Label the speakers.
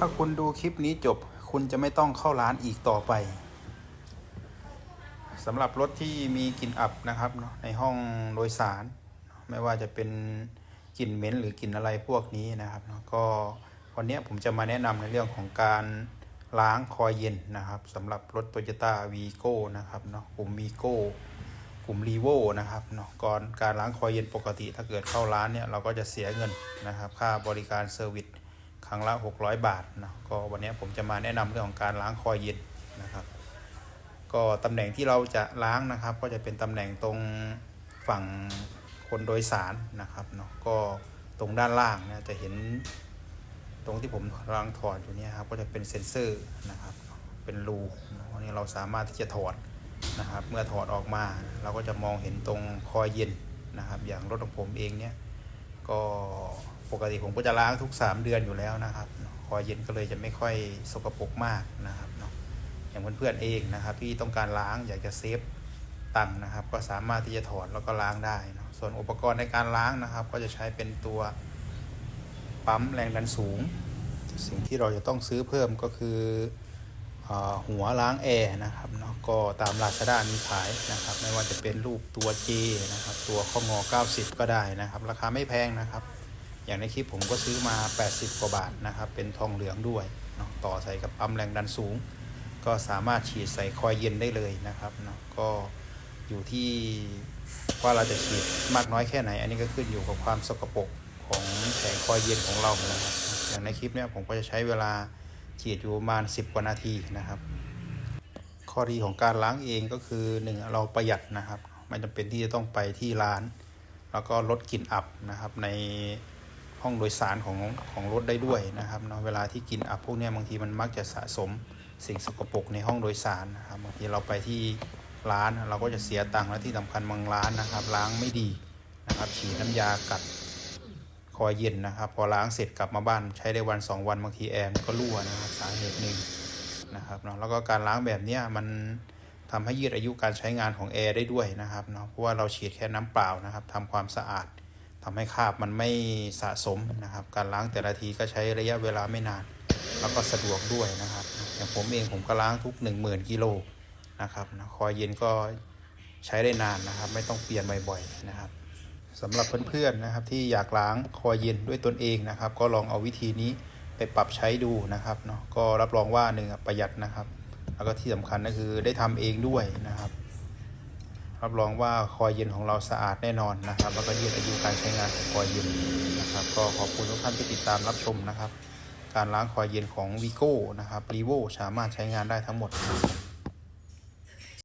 Speaker 1: ถ้าคุณดูคลิปนี้จบ คุณจะไม่ต้องเข้าร้านอีกต่อไปสำหรับรถที่มีกลิ่นอับนะครับเนาะในห้องโดยสาร ไม่ว่าจะเป็นกลิ่นเหม็นหรือกลิ่นอะไรพวกนี้นะครับเนาะก็วันนี้ผมจะมาแนะนำในเรื่องของการล้างคอยเย็นนะครับสำหรับรถ Toyota Vigo นะครับเนาะกลุ่ม Vigo กลุ่ม r e v o นะครับเนาะก่อนการล้างคอยเย็นปกติ ถ้าเกิดเข้าร้านเนี่ยเราก็จะเสียเงินนะครับ ค่าบริการเซอร์วิส ครั้งละ 600 บาทนะก็วันนี้ผมจะมาแนะนำเรื่องของการล้างคอยเย็นนะครับ ก็ตำแหน่งที่เราจะล้างนะครับ ก็จะเป็นตำแหน่งตรงฝั่งคนโดยสารนะครับเนาะก็ตรงด้านล่างนะจะเห็นตรงที่ผมกำลังถอดอยู่เนี่ยครับก็จะเป็นเซ็นเซอร์นะครับ เป็นรูนะวันนี้เราสามารถที่จะถอดนะครับ เมื่อถอดออกมา เราก็จะมองเห็นตรงคอยเย็นนะครับ อย่างรถของผมเองเนี่ยก็ ปกติผมก็จะล้างทุก 3 เดือนอยู่แล้วนะครับคอยเย็นก็เลยจะไม่ค่อยสกปรกมากนะครับเนาะอย่างเพื่อนๆเองนะครับ ที่ต้องการล้างอยากจะเซฟตังนะครับ ก็สามารถที่จะถอดแล้วก็ล้างได้เนะส่วนอุปกรณ์ในการล้างนะครับ ก็จะใช้เป็นตัวปั๊มแรงดันสูง สิ่งที่เราจะต้องซื้อเพิ่มก็คือออหัวล้างแอร์นะครับเนาะก็ตามลาซาด้ามีขายนะครับ ไม่ว่าจะเป็นรูปตัว J นะครับ ตัวข้องอ 90 ก็ได้นะครับ ราคาไม่แพงนะครับ อย่างในคลิปผมก็ซื้อมา 80 กว่าบาทนะครับ เป็นทองเหลืองด้วยเนาะต่อใส่กับปั๊มแรงดันสูง ก็สามารถฉีดใส่คอยเย็นได้เลยนะครับเนาะก็อยู่ที่ว่าเราจะฉีดมากน้อยแค่ไหน อันนี้ก็ขึ้นอยู่กับความสกปรกของแผงคอยเย็นของเรานะครับอย่างในคลิปเนี้ยผมก็จะใช้เวลาฉีดอยู่ประมาณ 10 กว่านาทีนะครับ ข้อดีของการล้างเองก็คือหนึ่งเราประหยัดนะครับ ไม่จำเป็นที่จะต้องไปที่ร้าน แล้วก็ลดกลิ่นอับนะครับใน ห้องโดยสารของของรถได้ด้วยนะครับเนาะเวลาที่กินอับพวกเนี้ยบางทีมันมักจะสะสมสิ่งสกปรกในห้องโดยสารนะครับบางทีเราไปที่ร้านเราก็จะเสียตังค์และที่สำคัญบางร้านนะครับ ล้างไม่ดีนะครับฉีดน้ำยากัดคอยเย็นนะครับ พอล้างเสร็จกลับมาบ้านใช้ได้วัน 2 วันบางทีแอร์มันก็รั่วนะครับสาเหตุหนึ่งนะครับเนาะแล้วก็การล้างแบบเนี้ยมันทำให้ยืดอายุการใช้งานของแอร์ได้ด้วยนะครับเนาะเพราะว่าเราฉีดแค่น้ำเปล่านะครับทำความสะอาด ทำให้คราบมันไม่สะสมนะครับ การล้างแต่ละทีก็ใช้ระยะเวลาไม่นาน แล้วก็สะดวกด้วยนะครับ อย่างผมเองผมก็ล้างทุก 1 0,000กิโลนะครับคอยเย็นก็ใช้ได้นานนะครับ ไม่ต้องเปลี่ยนบ่อยๆนะครับสำหรับเพื่อนๆนะครับที่อยากล้างคอยเย็นด้วยตนเองนะครับ ก็ลองเอาวิธีนี้ไปปรับใช้ดูนะครับเนาะก็รับรองว่าหนึ่งประหยัดนะครับ แล้วก็ที่สำคัญก็คือได้ทำเองด้วยนะครับ รับรองว่าคอยเย็นของเราสะอาดแน่นอนนะครับ แล้วก็ยืดอายุการใช้งานของคอยเย็นนะครับ ก็ขอบคุณทุกท่านที่ติดตามรับชมนะครับ การล้างคอยเย็นของ v i g o นะครับ r ีโวสามารถใช้งานได้ทั้งหมดนะครับ